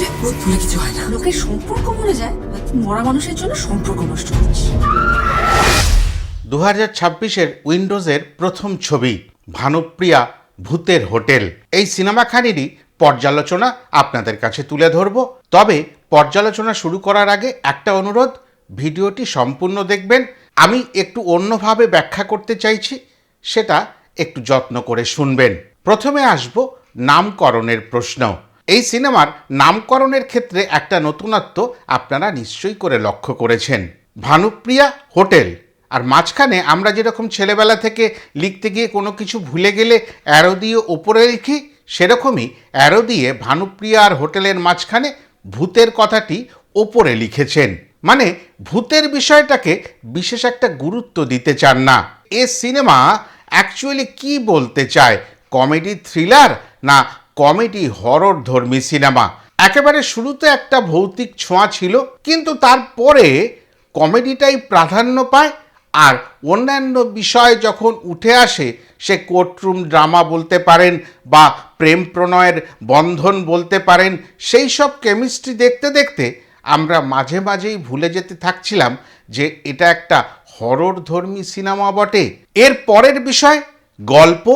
যে ভূত ভুলে কিছু হয় না। লোকের সম্পর্ক মরে যায় মরা মানুষের জন্য সম্পর্ক নষ্ট করছিস দু হাজার ছাব্বিশের উইন্ডোজের প্রথম ছবি, ভানুপ্রিয়া ভূতের হোটেল। এই সিনেমাখানিরই পর্যালোচনা আপনাদের কাছে তুলে ধরব। তবে পর্যালোচনা শুরু করার আগে একটা অনুরোধ, ভিডিওটি সম্পূর্ণ দেখবেন। আমি একটু অন্যভাবে ব্যাখ্যা করতে চাইছি, সেটা একটু যত্ন করে শুনবেন। প্রথমে আসব নামকরণের প্রশ্ন। এই সিনেমার নামকরণের ক্ষেত্রে একটা নতুনত্ব আপনারা নিশ্চয়ই করে লক্ষ্য করেছেন। ভানুপ্রিয়া হোটেল। আর মাঝখানে আমরা যেরকম ছেলেবেলা থেকে লিখতে গিয়ে কোনো কিছু ভুলে গেলে অ্যারো দিয়ে ওপরে লিখি, সেরকমই অ্যারো দিয়ে ভানুপ্রিয়া আর হোটেলের মাঝখানে ভূতের কথাটি ওপরে লিখেছেন। মানে ভূতের বিষয়টাকে বিশেষ একটা গুরুত্ব দিতে চান না। এ সিনেমা অ্যাকচুয়ালি কি বলতে চায়? কমেডি, থ্রিলার না কমেডি হরর ধর্মী সিনেমা। একেবারে শুরুতে একটা ভৌতিক ছোঁয়া ছিল, কিন্তু তারপরে কমেডিটাই প্রাধান্য পায় আর অন্যান্য বিষয় যখন উঠে আসে, সে কোর্টরুম ড্রামা বলতে পারেন বা প্রেম প্রণয়ের বন্ধন বলতে পারেন, সেই সব কেমিস্ট্রি দেখতে দেখতে আমরা মাঝে মাঝেই ভুলে যেতে থাকছিলাম যে এটা একটা হরর ধর্মী সিনেমা বটে। এর পরের বিষয়, গল্প,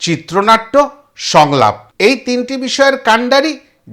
চিত্রনাট্য সংলাপ। এই তিনটি বিষয়ের কাণ্ডারি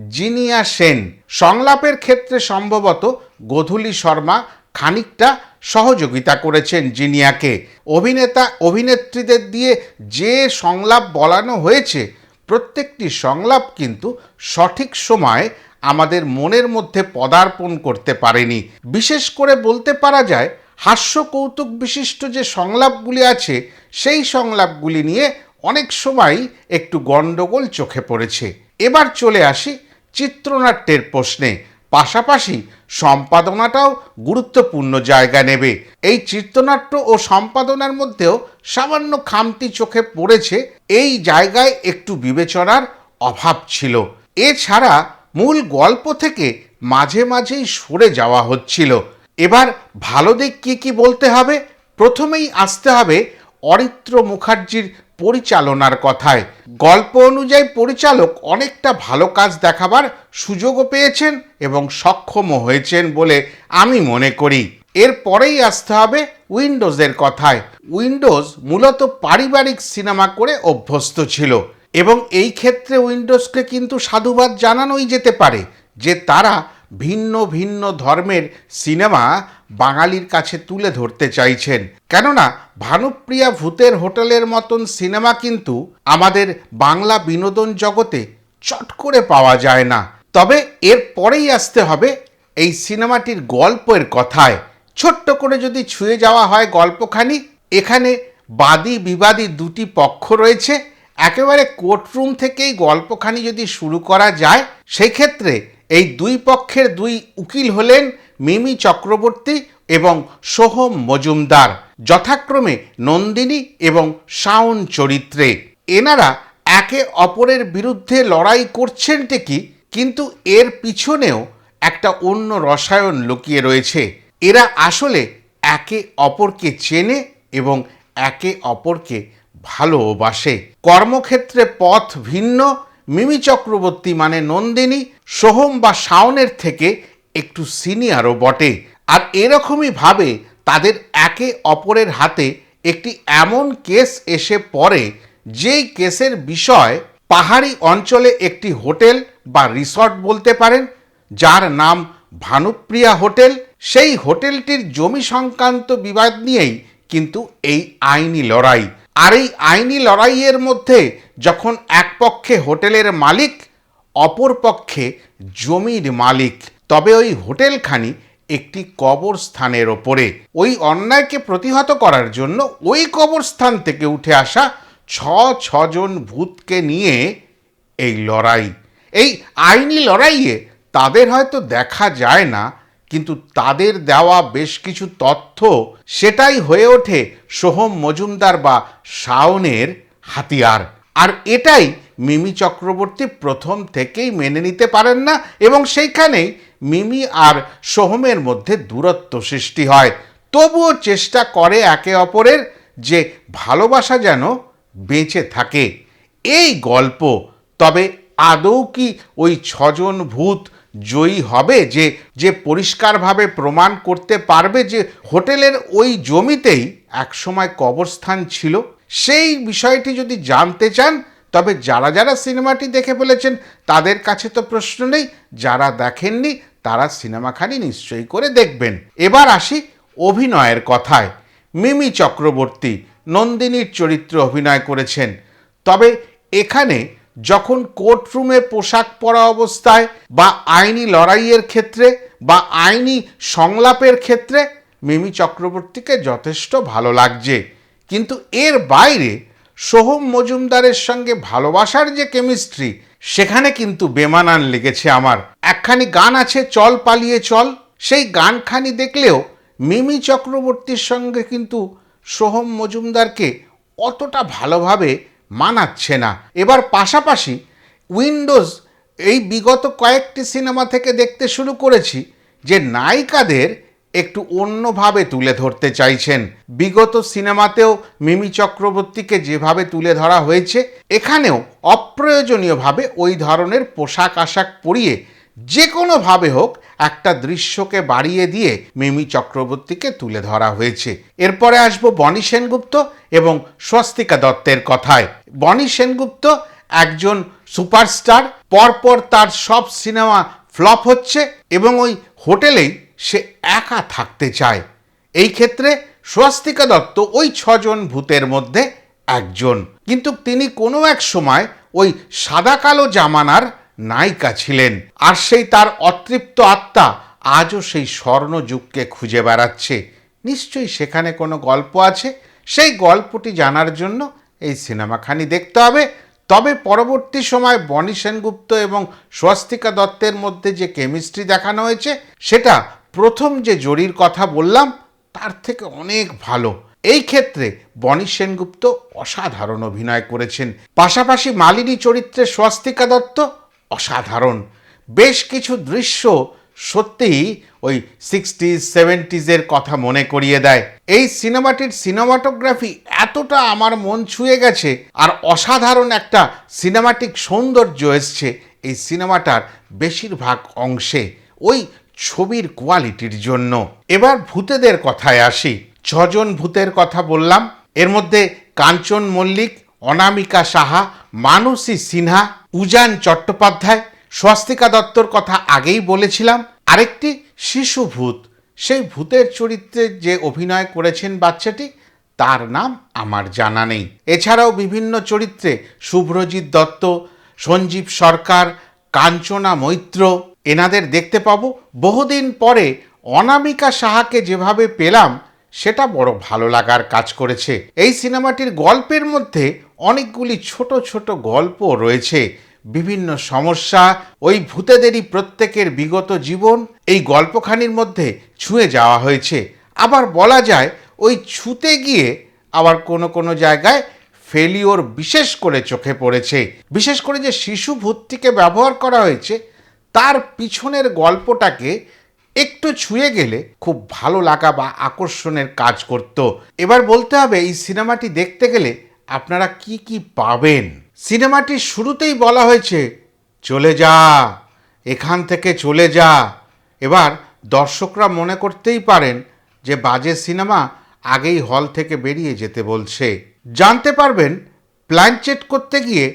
জিনিয়া সেন। সংলাপের ক্ষেত্রে সম্ভবত গোধূলি শর্মা খানিকটা সহযোগিতা করেছেন জিনিয়াকে। অভিনেতা, অভিনেত্রীদের দিয়ে যে সংলাপ বলানো হয়েছে, প্রত্যেকটি সংলাপ কিন্তু সঠিক সময় আমাদের মনের মধ্যে পদার্পণ করতে পারেনি। বিশেষ করে বলতে পারা যায় হাস্য কৌতুক বিশিষ্ট যে সংলাপগুলি আছে, সেই সংলাপগুলি নিয়ে অনেক সময় একটু গণ্ডগোল চোখে পড়েছে। এবার চলে আসি চিত্রনাট্যের প্রশ্নে। পাশাপাশি সম্পাদনাটাও গুরুত্বপূর্ণ জায়গা নেবে। এই চিত্রনাট্য ও সম্পাদনার মধ্যেও সামান্য খামতি চোখে পড়েছে, এই জায়গায় একটু বিবেচনার অভাব ছিল। এছাড়া মূল গল্প থেকে মাঝে মাঝেই সরে যাওয়া হচ্ছিল। এবার ভালো দিক কী কী বলতে হবে? প্রথমেই আসতে হবে অরিত্র মুখার্জির পরিচালনার কথায়। গল্প অনুযায়ী পরিচালক অনেকটা ভালো কাজ দেখাবার সুযোগও পেয়েছেন এবং সক্ষমও হয়েছেন বলে আমি মনে করি। এরপরেই আসতে হবে উইন্ডোজের কথায়। উইন্ডোজ মূলত পারিবারিক সিনেমা করে অভ্যস্ত ছিল এবং এই ক্ষেত্রে উইন্ডোজকে কিন্তু সাধুবাদ জানানোই যেতে পারে, যে তারা ভিন্ন ভিন্ন ধর্মের সিনেমা বাঙালির কাছে তুলে ধরতে চাইছেন। কেননা ভানুপ্রিয়া ভূতের হোটেলের মতন সিনেমা কিন্তু আমাদের বাংলা বিনোদন জগতে চট করে পাওয়া যায় না। তবে এর পরেই আসতে হবে এই সিনেমাটির গল্পের কথায়। ছোট্ট করে যদি ছুঁয়ে যাওয়া হয় গল্পখানি, এখানে বাদী বিবাদী দুটি পক্ষ রয়েছে। একেবারে কোর্টরুম থেকেই গল্পখানি যদি শুরু করা যায় সেই ক্ষেত্রে এই দুই পক্ষের দুই উকিল হলেন মিমি চক্রবর্তী এবং সোহম মজুমদার, যথাক্রমে নন্দিনী এবং শাওন চরিত্রে। এনারা একে অপরের বিরুদ্ধে লড়াই করছেন ঠিকই কিন্তু এর পিছনেও একটা অন্য রসায়ন লুকিয়ে রয়েছে। এরা আসলে একে অপরকে চেনে এবং একে অপরকে ভালোবাসে। কর্মক্ষেত্রে পথ ভিন্ন মিমি চক্রবর্তী মানে নন্দিনী, সোহম বা শাওনের থেকে একটু সিনিয়রও বটে। আর এরকমই ভাবে তাদের একে অপরের হাতে একটি এমন কেস এসে পড়ে, যেই কেসের বিষয় পাহাড়ি অঞ্চলে একটি হোটেল বা রিসর্ট বলতে পারেন, যার নাম ভানুপ্রিয়া হোটেল। সেই হোটেলটির জমি সংক্রান্ত বিবাদ নিয়েই কিন্তু এই আইনি লড়াই। আর এই আইনি লড়াইয়ের মধ্যে যখন এক পক্ষে হোটেলের মালিক, অপর পক্ষে জমির মালিক। তবে ওই হোটেলখানি একটি কবরস্থানের ওপরে। ওই অন্যায়কে প্রতিহত করার জন্য ওই কবরস্থান থেকে উঠে আসা ছ ছজন ভূতকে নিয়ে এই লড়াই। এই আইনি লড়াইয়ে তাদের হয়তো দেখা যায় না, কিন্তু তাদের দেওয়া বেশ কিছু তথ্য সেটাই হয়ে ওঠে সোহম মজুমদার বা শাওনের হাতিয়ার। আর এটাই মিমি চক্রবর্তী প্রথম থেকেই মেনে নিতে পারেন না এবং সেইখানেই মিমি আর সোহমের মধ্যে দূরত্ব সৃষ্টি হয়। তবুও চেষ্টা করে একে অপরের যে ভালোবাসা যেন বেঁচে থাকে। এই গল্প, তবে আদৌ কি ওই ছজন ভূত জয়ী হবে যে যে পরিষ্কারভাবে প্রমাণ করতে পারবে যে হোটেলের ওই জমিতেই একসময় কবরস্থান ছিল? সেই বিষয়টি যদি জানতে চান, তবে যারা যারা সিনেমাটি দেখে ফেলেছেন, তাদের কাছে তো প্রশ্ন নেই। যারা দেখেননি, তারা সিনেমাখানি নিশ্চয়ই করে দেখবেন। এবার আসি অভিনয়ের কথায়। মিমি চক্রবর্তী নন্দিনীর চরিত্রে অভিনয় করেছেন। তবে এখানে যখন কোর্টরুমে পোশাক পরা অবস্থায় বা আইনি লড়াইয়ের ক্ষেত্রে বা আইনি সংলাপের ক্ষেত্রে মিমি চক্রবর্তীকে যথেষ্ট ভালো লাগছে। কিন্তু এর বাইরে সোহম মজুমদারের সঙ্গে ভালোবাসার যে কেমিস্ট্রি, সেখানে কিন্তু বেমানান লেগেছে আমার। একখানি গান আছে, চল পালিয়ে চল। সেই গানখানি দেখলেও মিমি চক্রবর্তীর সঙ্গে কিন্তু সোহম মজুমদারকে অতটা ভালোভাবে মানাচ্ছে না। এবার পাশাপাশি উইন্ডোজ, এই বিগত কয়েকটি সিনেমা থেকে দেখতে শুরু করেছি যে নায়িকাদের একটু অন্যভাবে তুলে ধরতে চাইছেন। বিগত সিনেমাতেও মিমি চক্রবর্তীকে যেভাবে তুলে ধরা হয়েছে, এখানেও অপ্রয়োজনীয়ভাবে ওই ধরনের পোশাক আশাক পরিয়ে যে কোনোভাবে হোক একটা দৃশ্যকে বাড়িয়ে দিয়ে মিমি চক্রবর্তীকে তুলে ধরা হয়েছে। এরপরে আসব বনি সেনগুপ্ত এবং স্বস্তিকা দত্তের কথায়। বনি সেনগুপ্ত একজন সুপারস্টার, পরপর তার সব সিনেমা ফ্লপ হচ্ছে এবং ওই হোটেলেই সে একা থাকতে চায়। এই ক্ষেত্রে স্বস্তিকা দত্ত ওই ছজন ভূতের মধ্যে একজন। কিন্তু তিনি কোনো এক সময় ওই সাদা কালো জামানার নায়িকা ছিলেন। আর সেই তার অতৃপ্ত আত্মা আজও সেই স্বর্ণযুগকে খুঁজে বেড়াচ্ছে। নিশ্চয়ই সেখানে কোনো গল্প আছে? সেই গল্পটি জানার জন্য এই সিনেমাখানি দেখতে হবে। তবে পরবর্তী সময় বনি সেনগুপ্ত এবং স্বস্তিকা দত্তের মধ্যে যে কেমিস্ট্রি দেখানো হয়েছে, সেটা প্রথম যে জরির কথা বললাম, তার থেকে অনেক ভালো। এই ক্ষেত্রে বনি সেনগুপ্ত অসাধারণ অভিনয় করেছেন। পাশাপাশি মালিনী চরিত্রে স্বস্তিকা দত্ত অসাধারণ। বেশ কিছু দৃশ্য সত্যিই ওই সিক্সটিজ, সেভেন্টিজের কথা মনে করিয়ে দেয়। এই সিনেমাটির সিনেমাটোগ্রাফি এতটা আমার মন ছুঁয়ে গেছে আর অসাধারণ একটা সিনেমাটিক সৌন্দর্য এসছে এই সিনেমাটার বেশিরভাগ অংশে। ওই ছবির কোয়ালিটির জন্য। এবার ভূতেদের কথায় আসি। ছজন ভূতের কথা বললাম। এর মধ্যে কাঞ্চন মল্লিক, অনামিকা সাহা, মানসী সিনহা, উজান চট্টোপাধ্যায়, স্বস্তিকা দত্তর কথা আগেই বলেছিলাম। আরেকটি শিশু ভূত। সেই ভূতের চরিত্রে যে অভিনয় করেছেন বাচ্চাটি, তার নাম আমার জানা নেই। এছাড়াও বিভিন্ন চরিত্রে শুভ্রজিৎ দত্ত, সঞ্জীব সরকার, কাঞ্চনা মৈত্র এনাদের দেখতে পাবো। বহুদিন পরে অনামিকা সাহাকে যেভাবে পেলাম, সেটা বড় ভালো লাগার কাজ করেছে। এই সিনেমাটির গল্পের মধ্যে অনেকগুলি ছোট ছোট গল্প রয়েছে। বিভিন্ন সমস্যা, ওই ভূতেদেরই প্রত্যেকের বিগত জীবন, এই গল্পখানির মধ্যে ছুঁয়ে যাওয়া হয়েছে। আবার বলা যায়, ওই ছুতে গিয়ে আবার কোনো কোনো জায়গায় ফেলিওর বিশেষ করে চোখে পড়েছে। বিশেষ করে যে শিশু ভূতটিকে ব্যবহার করা হয়েছে তার পিছনের গল্পটাকে একটু ছুঁয়ে গেলে খুব ভালো লাগা বা আকর্ষণের কাজ করত। এবার বলতে হবে, এই সিনেমাটি দেখতে গেলে আপনারা কি কি পাবেন? সিনেমাটির শুরুতেই বলা হয়েছে, চলে যা, এখান থেকে চলে যা। এবার দর্শকরা মনে করতেই পারেন যে, বাজে সিনেমা আগেই হল থেকে বেরিয়ে যেতে বলছে। জানতে পারবেন, প্ল্যানচেট করতে গিয়ে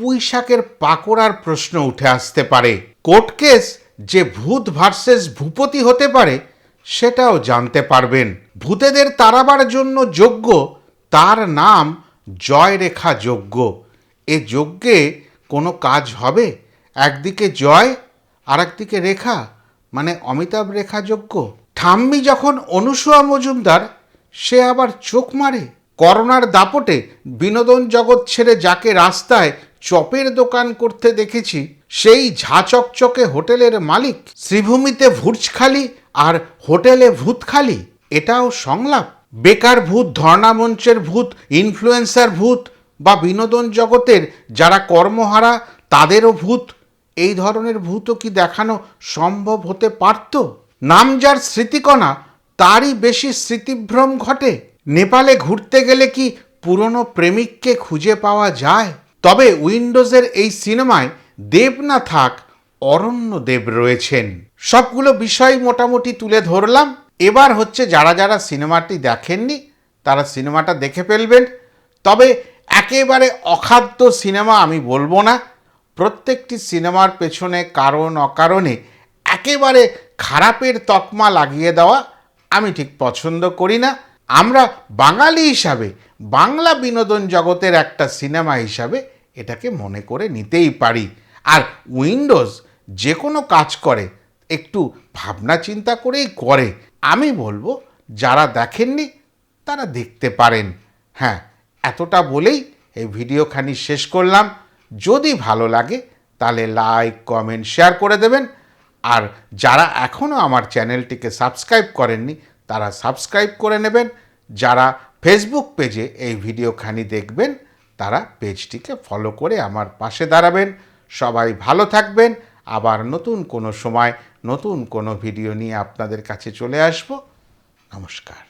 পুঁই শাকের পাকোড়ার প্রশ্ন উঠে আসতে পারে। কোর্ট কেস যে ভূত ভার্সেস ভূপতি হতে পারে, সেটাও জানতে পারবেন। ভূতেদের তাড়াবার জন্য যোগ্য, তার নাম জয়রেখা যজ্ঞ। এ যজ্ঞে কোনো কাজ হবে? একদিকে জয় আর একদিকে রেখা মানে অমিতাভ রেখা যজ্ঞ। ঠাম্মি যখন অনুসুয়া মজুমদার, সে আবার চোখ মারে। করোনার দাপটে বিনোদন জগৎ ছেড়ে যাকে রাস্তায় চপের দোকান করতে দেখেছি, সেই ঝাঁচকচকে হোটেলের মালিক শ্রীভূমিতে ভুর্জখালি আর হোটেলে ভূতখালি এটাও সংলাপ। বেকার ভূত, ধর্ণা মঞ্চের ভূত ইনফ্লুয়েন্সার ভূত বা বিনোদন জগতের যারা কর্মহারা, তাদেরও ভূত, এই ধরনের ভূতও কি দেখানো সম্ভব হতে পারত? নাম যার স্মৃতিকণা, তারই বেশি স্মৃতিভ্রম ঘটে। নেপালে ঘুরতে গেলে কি পুরনো প্রেমিককে খুঁজে পাওয়া যায়? তবে উইন্ডোজের এই সিনেমায় দেব না থাক অরণ্যদেব রয়েছেন। সবগুলো বিষয় মোটামুটি তুলে ধরলাম। এবার হচ্ছে যারা যারা সিনেমাটি দেখেননি, তারা সিনেমাটা দেখে ফেলবেন। তবে একেবারে অখাদ্য সিনেমা আমি বলব না। প্রত্যেকটি সিনেমার পেছনে কারণ, অকারণে একেবারে খারাপের তকমা লাগিয়ে দেওয়া আমি ঠিক পছন্দ করি না। আমরা বাঙালি হিসাবে বাংলা বিনোদন জগতের একটা সিনেমা হিসাবে এটাকে মনে করে নিতেই পারি। আর উইন্ডোজ যে কোনো কাজ করে, একটু ভাবনা চিন্তা করেই করে। আমি বলব, যারা দেখেননি, তারা দেখতে পারেন। হ্যাঁ এতটা বলেই এই ভিডিওখানি শেষ করলাম। যদি ভালো লাগে, তাহলে লাইক, কমেন্ট, শেয়ার করে দেবেন। আর যারা এখনও আমার চ্যানেলটিকে সাবস্ক্রাইব করেননি, তারা সাবস্ক্রাইব করে নেবেন। যারা ফেসবুক পেজে এই ভিডিওখানি দেখবেন, তারা পেজটিকে ফলো করে আমার পাশে দাঁড়াবেন। সবাই ভালো থাকবেন। আবার নতুন কোনো সময়, নতুন কোনো ভিডিও নিয়ে আপনাদের কাছে চলে আসব। নমস্কার।